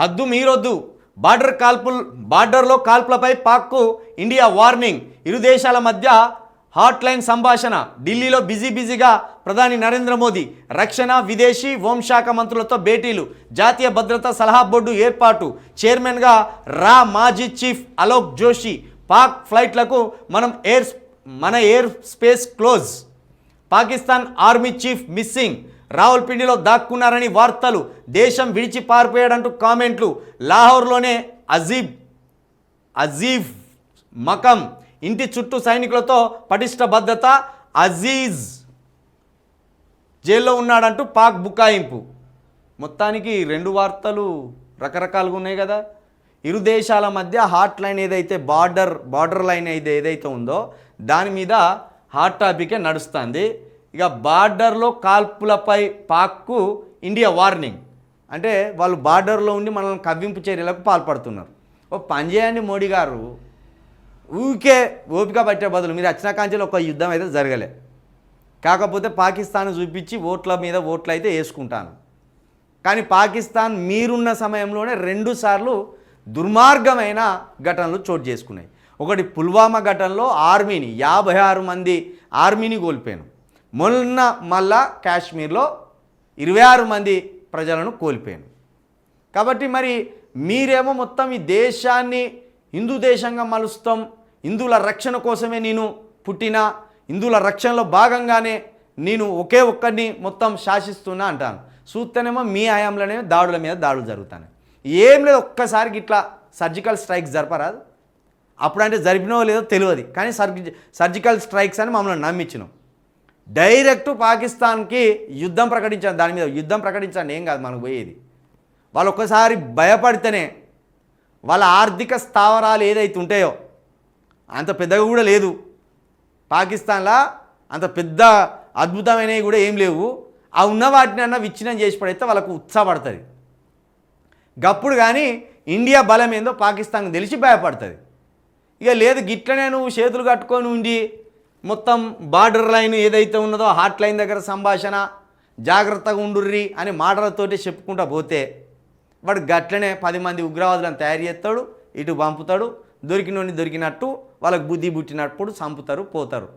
హద్దు మీరొద్దు. బార్డర్ కాల్పుల్ బార్డర్లో కాల్పులపై పాక్కు India warning. ఇరు దేశాల మధ్య హాట్ లైన్ సంభాషణ. ఢిల్లీలో బిజీ బిజీగా ప్రధాని నరేంద్ర మోదీ రక్షణ విదేశీ హోంశాఖ మంత్రులతో భేటీలు. జాతీయ భద్రతా సలహా బోర్డు ఏర్పాటు. చైర్మన్గా రా మాజీ చీఫ్ అలోక్ జోషి. పాక్ ఫ్లైట్లకు మనం ఎయిర్ మన air space close. Pakistan army chief missing. రావుల్పిండిలో దాక్కున్నారని వార్తలు. దేశం విడిచి పారిపోయాడంటూ కామెంట్లు. లాహోర్లోనే అజీబ్ అజీఫ్ మకం. ఇంటి చుట్టూ సైనికులతో పటిష్ట భద్రత. అజీజ్ జైల్లో ఉన్నాడంటూ పాక్ బుకాయింపు. మొత్తానికి రెండు వార్తలు రకరకాలుగా ఉన్నాయి కదా. ఇరు దేశాల మధ్య హాట్ లైన్ ఏదైతే బార్డర్ బార్డర్ లైన్ అయితే ఏదైతే ఉందో దాని మీద హాట్ టాపికే నడుస్తుంది. ఇక బార్డర్లో కాల్పులపై పాక్కు ఇండియా వార్నింగ్. అంటే వాళ్ళు బార్డర్లో ఉండి మనల్ని కవ్వింపు చర్యలకు పాల్పడుతున్నారు. ఓ పనిచేయండి మోడీ గారు. ఊరికే ఓపిక పట్టే బదులు మీరు వచ్చిన కాంచెలు ఒక యుద్ధం అయితే జరగలే. కాకపోతే పాకిస్తాన్ చూపించి ఓట్ల మీద ఓట్లు అయితే వేసుకుంటాను. కానీ పాకిస్తాన్ మీరున్న సమయంలోనే రెండుసార్లు దుర్మార్గమైన ఘటనలు చోటు చేసుకున్నాయి. ఒకటి పుల్వామా ఘటనలో ఆర్మీని యాభై ఆరు మంది ఆర్మీని కోల్పోయాను. మొన్న మళ్ళా కాశ్మీర్లో ఇరవై ఆరు మంది ప్రజలను కోల్పోయాను కాబట్టి మరి మీరేమో మొత్తం ఈ దేశాన్ని హిందూ దేశంగా మలుస్తాం హిందువుల రక్షణ కోసమే నేను పుట్టిన హిందువుల రక్షణలో భాగంగానే నేను ఒకే ఒక్కడిని మొత్తం శాసిస్తున్నా అంటాను చూస్తేనేమో మీ ఆయాంలోనే దాడుల మీద దాడులు జరుగుతాను ఏం లేదు ఒక్కసారికి ఇట్లా సర్జికల్ స్ట్రైక్స్ జరపరాదు. అప్పుడంటే జరిపినో లేదో తెలియదు. కానీ సర్జి సర్జికల్ స్ట్రైక్స్ అని మమ్మల్ని నమ్మించినాం. డైరెక్ట్ పాకిస్తాన్కి యుద్ధం ప్రకటించాను దాని మీద యుద్ధం ప్రకటించాను ఏం కాదు మనకు పోయేది. వాళ్ళు ఒక్కసారి భయపడితేనే వాళ్ళ ఆర్థిక స్థావరాలు ఏదైతే ఉంటాయో అంత పెద్దగా కూడా లేదు. పాకిస్తాన్లో అంత పెద్ద అద్భుతమైనవి కూడా ఏం లేవు. ఆ ఉన్న వాటిని అన్న విచ్ఛిన్నం చేసి పడైతే వాళ్ళకు ఉత్సాహపడుతుంది. గప్పుడు కానీ ఇండియా బలం ఏందో పాకిస్తాన్కి తెలిసి భయపడుతుంది. ఇక లేదు గిట్లనే నువ్వు చేతులు కట్టుకొని ఉండి మొత్తం బార్డర్ లైన్ ఏదైతే ఉన్నదో హాట్ లైన్ దగ్గర సంభాషణ జాగ్రత్తగా ఉండుర్రి అని మాటలతోటి చెప్పుకుంటా పోతే వాడు గట్లనే పది మంది ఉగ్రవాదులను తయారు చేస్తాడు ఇటు పంపుతాడు దొరికినోని దొరికినట్టు వాళ్ళకు బుద్ధి పుట్టినప్పుడు చంపుతారు పోతారు.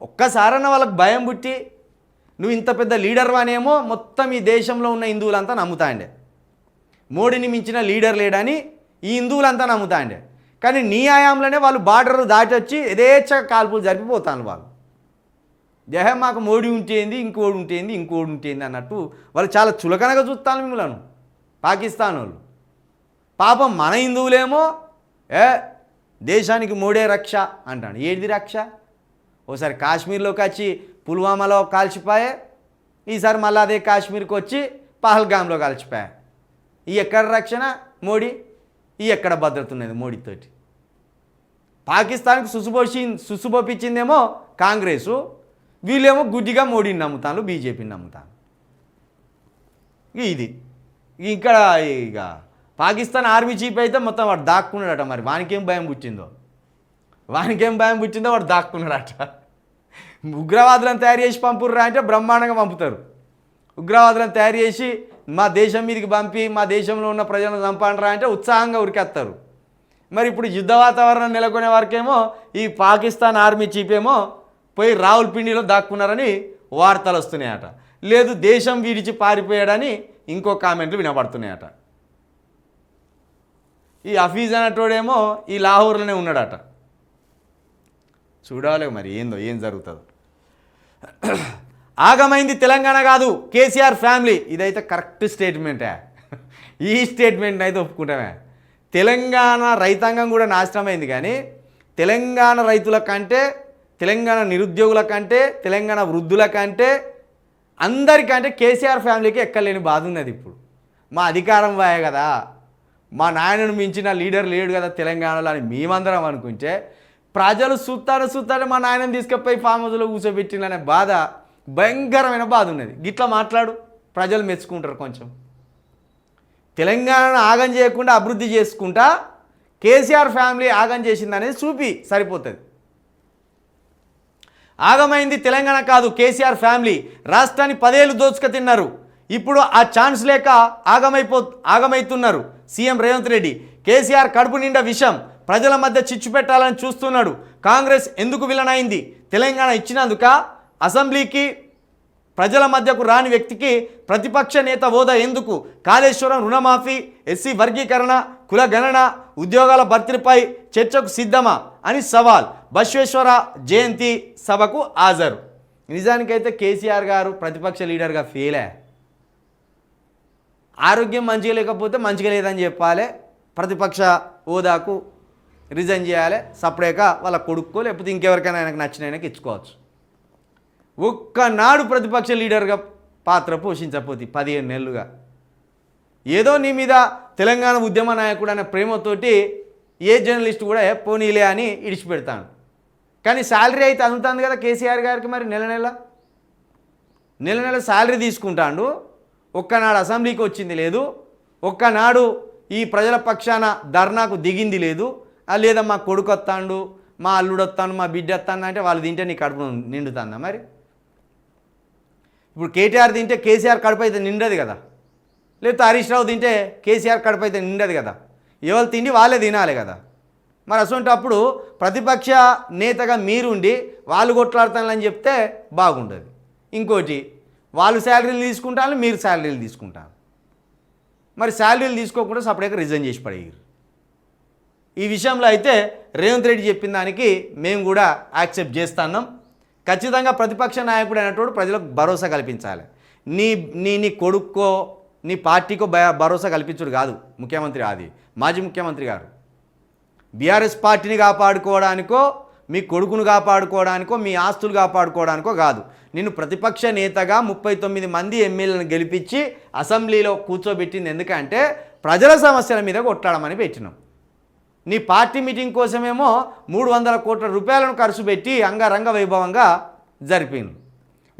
ఒక్కసారన్న వాళ్ళకి భయం పుట్టి నువ్వు ఇంత పెద్ద లీడర్ అనేమో మొత్తం ఈ దేశంలో ఉన్న హిందువులంతా నమ్ముతాండే. మోడీని మించిన లీడర్ లేడని ఈ హిందువులంతా నమ్ముతాండే. కానీ నీ ఆయాంలోనే వాళ్ళు బార్డర్ దాటి వచ్చి యథేచ్ఛ కాల్పులు జరిపిపోతాను వాళ్ళు. దేహం మాకు మోడీ ఉంటేంది ఇంకోడు ఉంటేంది ఇంకోడు ఉంటేంది అన్నట్టు వాళ్ళు చాలా చులకనగా చూస్తాను మిమ్మల్ని. పాకిస్తాన్ వాళ్ళు పాపం మన హిందువులేమో ఏ దేశానికి మోడే రక్ష అంటాడు ఏది రక్ష? ఓసారి కాశ్మీర్లోకి వచ్చి పుల్వామాలో కాల్చిపోయే ఈసారి మళ్ళీ అదే కాశ్మీర్కి వచ్చి పహల్గామ్లో కాల్చిపోయా. ఈ ఎక్కడ రక్షణ మోడీ? ఈ ఎక్కడ భద్రత ఉన్నది మోడీతోటి పాకిస్తాన్కి సుసుపోసి సుసుపోపించిందేమో కాంగ్రెసు. వీళ్ళేమో గుడ్డిగా మోడీని నమ్ముతాను బీజేపీని నమ్ముతాను ఇది. ఇక్కడ ఇక పాకిస్తాన్ ఆర్మీ చీఫ్ అయితే మొత్తం వాడు దాక్కున్నాడట మరి. వానికేం భయం పుట్టిందో? వానికేం భయం పుట్టిందో వాడు దాక్కున్నాడట. ఉగ్రవాదులను తయారు చేసి పంపుర్రా అంటే బ్రహ్మాండంగా పంపుతారు. ఉగ్రవాదులను తయారు చేసి మా దేశం మీదకి పంపి మా దేశంలో ఉన్న ప్రజలను చంపండిరా అంటే ఉత్సాహంగా ఉరికేస్తారు మరి ఇప్పుడు యుద్ధ వాతావరణం నెలకొనే వరకేమో ఈ పాకిస్తాన్ ఆర్మీ చీఫ్ ఏమో పోయి రావుల్పిండిలో దాక్కున్నారని వార్తలు వస్తున్నాయట. లేదు దేశం విడిచి పారిపోయాడని ఇంకో కామెంట్లు వినపడుతున్నాయట ఈ హఫీజ్ అనేటోడేమో ఈ లాహోర్లోనే ఉన్నాడట. చూడాలి మరి ఏందో ఏం జరుగుతుందో. ఆగమైంది తెలంగాణ కాదు కేసీఆర్ ఫ్యామిలీ. ఇదైతే కరెక్ట్ స్టేట్మెంటే. ఈ స్టేట్మెంట్ అయితే ఒప్పుకుంటామే. తెలంగాణ రైతాంగం కూడా నాశనమైంది కానీ తెలంగాణ రైతుల కంటే తెలంగాణ నిరుద్యోగుల కంటే తెలంగాణ వృద్ధుల కంటే అందరికంటే కేసీఆర్ ఫ్యామిలీకి ఎక్కలేని బాధ ఉన్నది ఇప్పుడు. మా అధికారం వాయే కదా. మా నాయనను మించిన లీడర్ లేడు కదా తెలంగాణలో అని మేమందరం అనుకుంటే ప్రజలు సుత్తారు సుత్తారు మా నాయనని తీసుకుపోయి ఫామ్ హౌస్లో కూర్చోబెట్టిననే బాధ భయంకరమైన బాధ ఉన్నది. గిట్లా మాట్లాడు. ప్రజలు మెచ్చుకుంటారు కొంచెం. తెలంగాణను ఆగం చేయకుండా అభివృద్ధి చేసుకుంటా కేసీఆర్ ఫ్యామిలీ ఆగం చేసిందనేది చూపి సరిపోతుంది. ఆగమైంది తెలంగాణ కాదు కేసీఆర్ ఫ్యామిలీ. రాష్ట్రాన్ని పదేళ్ళు దోచుక తిన్నారు. ఇప్పుడు ఆ ఛాన్స్ లేక ఆగమైపో ఆగమైతున్నారు సీఎం రేవంత్ రెడ్డి. కేసీఆర్ కడుపు నిండా విషం. ప్రజల మధ్య చిచ్చు పెట్టాలని చూస్తున్నాడు. కాంగ్రెస్ ఎందుకు విలనైంది? తెలంగాణ ఇచ్చినందుక? అసెంబ్లీకి ప్రజల మధ్యకు రాని వ్యక్తికి ప్రతిపక్ష నేత హోదా ఎందుకు? కాళేశ్వరం రుణమాఫీ ఎస్సీ వర్గీకరణ కుల గణన ఉద్యోగాల భర్తీపై చర్చకు సిద్ధమా అని సవాల్. బశ్వేశ్వర జయంతి సభకు హాజరు. నిజానికైతే కేసీఆర్ గారు ప్రతిపక్ష లీడర్గా ఫెయిలే. ఆరోగ్యం మంచిగా లేకపోతే మంచిగా లేదని చెప్పాలి. ప్రతిపక్ష హోదాకు రిజైన్ చేయాలి. సపరేట్గా వాళ్ళ కొడుక్కో లేకపోతే ఇంకెవరికైనా ఆయనకు నచ్చిన ఆయనకి ఇచ్చుకోవచ్చు. ఒక్కనాడు ప్రతిపక్ష లీడర్గా పాత్ర పోషించకపోతే పదిహేను నెలలుగా. ఏదో నీ మీద తెలంగాణ ఉద్యమ నాయకుడు అనే ప్రేమతోటి ఏ జర్నలిస్ట్ కూడా పోనీలే అని ఇడిచిపెడతాను కానీ శాలరీ అయితే అందుతుంది కదా కేసీఆర్ గారికి మరి నెల నెల. నెల నెల శాలరీ తీసుకుంటాడు. ఒక్కనాడు అసెంబ్లీకి వచ్చింది లేదు. ఒక్కనాడు ఈ ప్రజల పక్షాన ధర్నాకు దిగింది లేదు. లేదా మా కొడుకు వస్తాడు మా అల్లుడు వస్తాను మా బిడ్డ వస్తాను అంటే వాళ్ళు తింటే నీ కడుపు నిండుతుందా మరి? ఇప్పుడు కేటీఆర్ తింటే కేసీఆర్ కడుపు అయితే నిండదు కదా. లేకపోతే హరీష్ రావు తింటే కేసీఆర్ కడుపు అయితే నిండదు కదా. ఎవరు తిండి వాళ్ళే తినాలి కదా. మరి అసలు ప్రతిపక్ష నేతగా మీరుండి వాళ్ళు కొట్లాడతానని చెప్తే బాగుంటుంది ఇంకోటి వాళ్ళు శాలరీలు తీసుకుంటారు మీరు శాలరీలు తీసుకుంటారు. మరి శాలరీలు తీసుకోకుండా సపరేట్గా రిజైన్ చేసి పడేయరు. ఈ విషయంలో అయితే రేవంత్ రెడ్డి చెప్పిన దానికి మేము కూడా యాక్సెప్ట్ చేస్తున్నాం. ఖచ్చితంగా ప్రతిపక్ష నాయకుడు అయినటువంటి ప్రజలకు భరోసా కల్పించాలి. నీ నీ నీ కొడుక్కో నీ పార్టీకో భయ- భరోసా కల్పించుడు కాదు ముఖ్యమంత్రి అది మాజీ ముఖ్యమంత్రి గారు. బీఆర్ఎస్ పార్టీని కాపాడుకోవడానికో మీ కొడుకును కాపాడుకోవడానికో మీ ఆస్తులు కాపాడుకోవడానికో కాదు. నిన్ను ప్రతిపక్ష నేతగా ముప్పై తొమ్మిది మంది ఎమ్మెల్యేలను గెలిపించి అసెంబ్లీలో కూర్చోబెట్టింది ఎందుకంటే ప్రజల సమస్యల మీద కొట్లాడమని పెట్టినాం. నీ పార్టీ మీటింగ్ కోసమేమో మూడు వందల కోట్ల రూపాయలను ఖర్చు పెట్టి అంగరంగ వైభవంగా జరిపింది.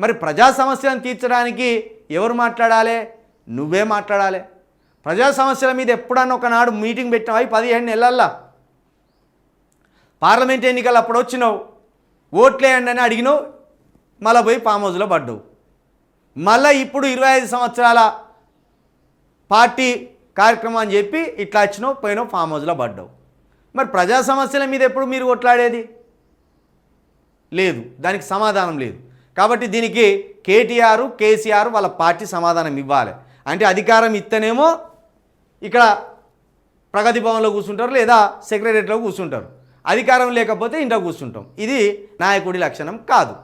మరి ప్రజా సమస్యలను తీర్చడానికి ఎవరు మాట్లాడాలి? నువ్వే మాట్లాడాలి. ప్రజా సమస్యల మీద ఎప్పుడన్నా ఒకనాడు మీటింగ్ పెట్టినావు? పదిహేను నెలల్లో. పార్లమెంట్ ఎన్నికలు అప్పుడు వచ్చినావు. ఓట్లేయండి అని అడిగినావు. మళ్ళీ పోయి ఫామ్ పడ్డావు. మళ్ళీ ఇప్పుడు ఇరవై ఐదు సంవత్సరాల పార్టీ కార్యక్రమం అని చెప్పి ఇట్లా వచ్చినావు పోయినావు ఫామ్ హౌస్లో పడ్డావు. మరి ప్రజా సమస్యల మీద ఎప్పుడు మీరు కొట్లాడేది? లేదు. దానికి సమాధానం లేదు. కాబట్టి దీనికి కేటీఆర్ కేసీఆర్ వాళ్ళ పార్టీ సమాధానం ఇవ్వాలి. అంటే అధికారం ఇస్తేనేమో ఇక్కడ ప్రగతి భవన్లో కూర్చుంటారు లేదా సెక్రటరియట్లో కూర్చుంటారు. అధికారం లేకపోతే ఇంట్లో కూర్చుంటాం. ఇది నాయకుడి లక్షణం కాదు.